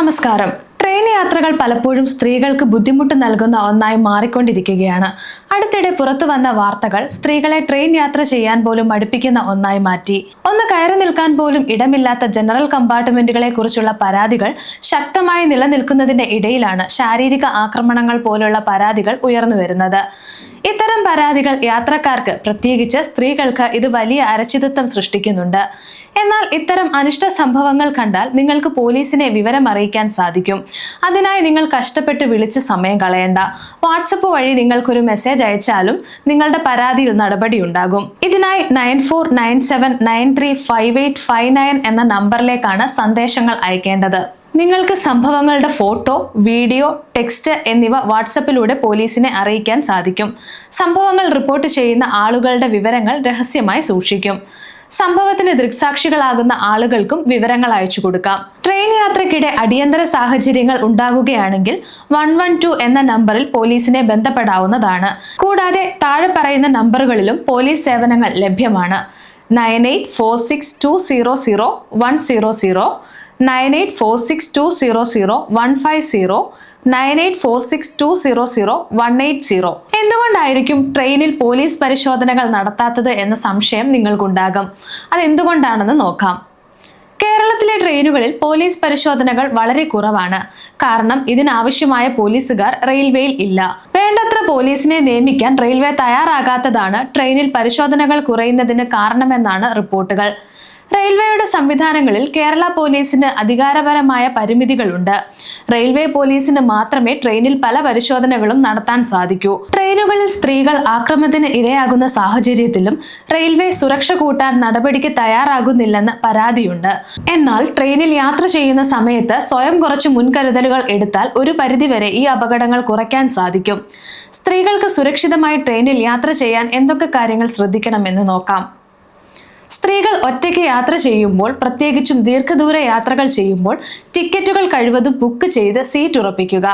നമസ്കാരം. ട്രെയിൻ യാത്രകൾ പലപ്പോഴും സ്ത്രീകൾക്ക് ബുദ്ധിമുട്ട് നൽകുന്ന ഒന്നായി മാറിക്കൊണ്ടിരിക്കുകയാണ്. അടുത്തിടെ പുറത്തു വന്ന വാർത്തകൾ സ്ത്രീകളെ ട്രെയിൻ യാത്ര ചെയ്യാൻ പോലും മടുപ്പിക്കുന്ന ഒന്നായി മാറ്റി. ഒന്ന് കയറി നിൽക്കാൻ പോലും ഇടമില്ലാത്ത ജനറൽ കമ്പാർട്ട്മെന്റുകളെ കുറിച്ചുള്ള പരാതികൾ ശക്തമായി നിലനിൽക്കുന്നതിന്റെ ഇടയിലാണ് ശാരീരിക ആക്രമണങ്ങൾ പോലുള്ള പരാതികൾ ഉയർന്നു വരുന്നത്. ഇത്തരം പരാതികൾ യാത്രക്കാർക്ക് പ്രത്യേകിച്ച് സ്ത്രീകൾക്ക് ഇത് വലിയ അരക്ഷിതത്വം സൃഷ്ടിക്കുന്നുണ്ട്. എന്നാൽ ഇത്തരം അനിഷ്ട സംഭവങ്ങൾ കണ്ടാൽ നിങ്ങൾക്ക് പോലീസിനെ വിവരം അറിയിക്കാൻ സാധിക്കും. അതിനായി നിങ്ങൾ കഷ്ടപ്പെട്ട് വിളിച്ച് സമയം കളയണ്ട. വാട്സപ്പ് വഴി നിങ്ങൾക്കൊരു മെസ്സേജ് അയച്ചാലും നിങ്ങളുടെ പരാതിയിൽ നടപടി ഉണ്ടാകും. ഇതിനായി nine four nine seven nine three five eight five nine എന്ന നമ്പറിലേക്കാണ് സന്ദേശങ്ങൾ അയക്കേണ്ടത്. നിങ്ങൾക്ക് സംഭവങ്ങളുടെ ഫോട്ടോ വീഡിയോ ടെക്സ്റ്റ് എന്നിവ വാട്സപ്പിലൂടെ പോലീസിനെ അറിയിക്കാൻ സാധിക്കും. സംഭവങ്ങൾ റിപ്പോർട്ട് ചെയ്യുന്ന ആളുകളുടെ വിവരങ്ങൾ രഹസ്യമായി സൂക്ഷിക്കും. സംഭവത്തിന് ദൃക്സാക്ഷികളാകുന്ന ആളുകൾക്കും വിവരങ്ങൾ അയച്ചു കൊടുക്കാം. ട്രെയിൻ യാത്രക്കിടെ അടിയന്തര സാഹചര്യങ്ങൾ ഉണ്ടാകുകയാണെങ്കിൽ വൺ വൺ ടു എന്ന നമ്പറിൽ പോലീസിനെ ബന്ധപ്പെടാവുന്നതാണ്. കൂടാതെ താഴെ പറയുന്ന നമ്പറുകളിലും പോലീസ് സേവനങ്ങൾ ലഭ്യമാണ്. Nine eight four six two zero zero one zero zero nine eight four six two zero zero one five zero nine eight four six two zero zero one eight zero. എന്തുകൊണ്ടായിരിക്കും ട്രെയിനിൽ police പരിശോധനകൾ നടത്താത്തത് എന്ന സംശയം നിങ്ങൾക്കുണ്ടാകും? അതെന്തുകൊണ്ടാണെന്ന് നോക്കാം. കേരളത്തിലെ ട്രെയിനുകളിൽ police പരിശോധനകൾ വളരെ കുറവാണ്. കാരണം ഇതിനാവശ്യമായ പോലീസുകാർ റെയിൽവേയിൽ ഇല്ല. വേണ്ടത്ര പോലീസിനെ നിയമിക്കാൻ റെയിൽവേ തയ്യാറാകാത്തതാണ് ട്രെയിനിൽ പരിശോധനകൾ കുറയുന്നതിന് കാരണമെന്നാണ് റിപ്പോർട്ടുകൾ. റെയിൽവേയുടെ സംവിധാനങ്ങളിൽ കേരള പോലീസിന് അധികാരപരമായ പരിമിതികളുണ്ട്. റെയിൽവേ പോലീസിന് മാത്രമേ ട്രെയിനിൽ പല പരിശോധനകളും നടത്താൻ സാധിക്കൂ. ട്രെയിനുകളിൽ സ്ത്രീകൾ ആക്രമത്തിന് ഇരയാകുന്ന സാഹചര്യത്തിലും റെയിൽവേ സുരക്ഷ കൂട്ടാൻ നടപടിക്ക് തയ്യാറാകുന്നില്ലെന്ന് പരാതിയുണ്ട്. എന്നാൽ ട്രെയിനിൽ യാത്ര ചെയ്യുന്ന സമയത്ത് സ്വയം കുറച്ച് മുൻകരുതലുകൾ എടുത്താൽ ഒരു പരിധിവരെ ഈ അപകടങ്ങൾ കുറയ്ക്കാൻ സാധിക്കും. സ്ത്രീകൾക്ക് സുരക്ഷിതമായി ട്രെയിനിൽ യാത്ര ചെയ്യാൻ എന്തൊക്കെ കാര്യങ്ങൾ ശ്രദ്ധിക്കണമെന്ന് നോക്കാം. സ്ത്രീകൾ ഒറ്റയ്ക്ക് യാത്ര ചെയ്യുമ്പോൾ പ്രത്യേകിച്ചും ദീർഘദൂര യാത്രകൾ ചെയ്യുമ്പോൾ ടിക്കറ്റുകൾ കഴിവതും ബുക്ക് ചെയ്ത് സീറ്റ് ഉറപ്പിക്കുക.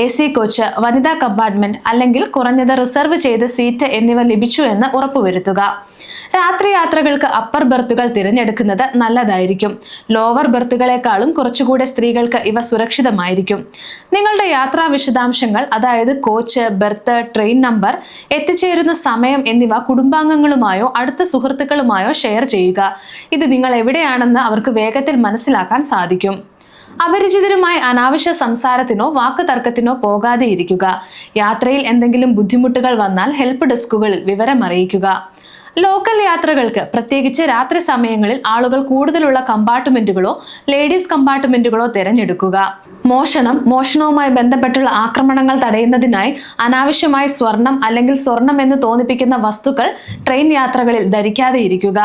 എ സി കോച്ച് വനിതാ കമ്പാർട്ട്മെന്റ് അല്ലെങ്കിൽ കുറഞ്ഞത് റിസർവ് ചെയ്ത സീറ്റ് എന്നിവ ലഭിച്ചു എന്ന് ഉറപ്പുവരുത്തുക. രാത്രി യാത്രകൾക്ക് അപ്പർ ബർത്തുകൾ തിരഞ്ഞെടുക്കുന്നത് നല്ലതായിരിക്കും. ലോവർ ബർത്തുകളെക്കാളും കുറച്ചുകൂടെ സ്ത്രീകൾക്ക് ഇവ സുരക്ഷിതമായിരിക്കും. നിങ്ങളുടെ യാത്രാ വിശദാംശങ്ങൾ അതായത് കോച്ച് ബെർത്ത് ട്രെയിൻ നമ്പർ എത്തിച്ചേരുന്ന സമയം എന്നിവ കുടുംബാംഗങ്ങളുമായോ അടുത്ത സുഹൃത്തുക്കളുമായോ ഷെയർ ചെയ്യുക. ഇത് നിങ്ങൾ എവിടെയാണെന്ന് അവർക്ക് വേഗത്തിൽ മനസ്സിലാക്കാൻ സാധിക്കും. അപരിചിതരുമായി അനാവശ്യ സംസാരത്തിനോ വാക്ക് തർക്കത്തിനോ പോകാതെ ഇരിക്കുക യാത്രയിൽ എന്തെങ്കിലും ബുദ്ധിമുട്ടുകൾ വന്നാൽ ഹെൽപ്പ് ഡെസ്കുകളിൽ വിവരം അറിയിക്കുക ലോക്കൽ യാത്രകൾക്ക് പ്രത്യേകിച്ച് രാത്രി സമയങ്ങളിൽ ആളുകൾ കൂടുതലുള്ള കമ്പാർട്ട്മെന്റുകളോ ലേഡീസ് കമ്പാർട്ട്മെന്റുകളോ തിരഞ്ഞെടുക്കുക. മോഷണം മോഷണവുമായി ബന്ധപ്പെട്ടുള്ള ആക്രമണങ്ങൾ തടയുന്നതിനായി അനാവശ്യമായി സ്വർണം അല്ലെങ്കിൽ സ്വർണം എന്ന് തോന്നിപ്പിക്കുന്ന വസ്തുക്കൾ ട്രെയിൻ യാത്രകളിൽ ധരിക്കാതെ ഇരിക്കുക.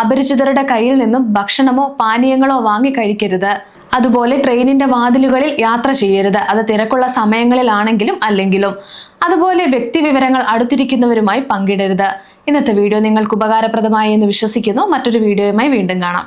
അപരിചിതരുടെ കയ്യിൽ നിന്നും ഭക്ഷണമോ പാനീയങ്ങളോ വാങ്ങി കഴിക്കരുത്. അതുപോലെ ട്രെയിനിന്റെ വാതിലുകളിൽ യാത്ര ചെയ്യരുത്. അത് തിരക്കുള്ള സമയങ്ങളിലാണെങ്കിലും അല്ലെങ്കിലും. അതുപോലെ വ്യക്തി വിവരങ്ങൾ അടുത്തിരിക്കുന്നവരുമായി പങ്കിടരുത്. ഇന്നത്തെ വീഡിയോ നിങ്ങൾക്ക് ഉപകാരപ്രദമായി എന്ന് വിശ്വസിക്കുന്നു. മറ്റൊരു വീഡിയോയുമായി വീണ്ടും കാണാം.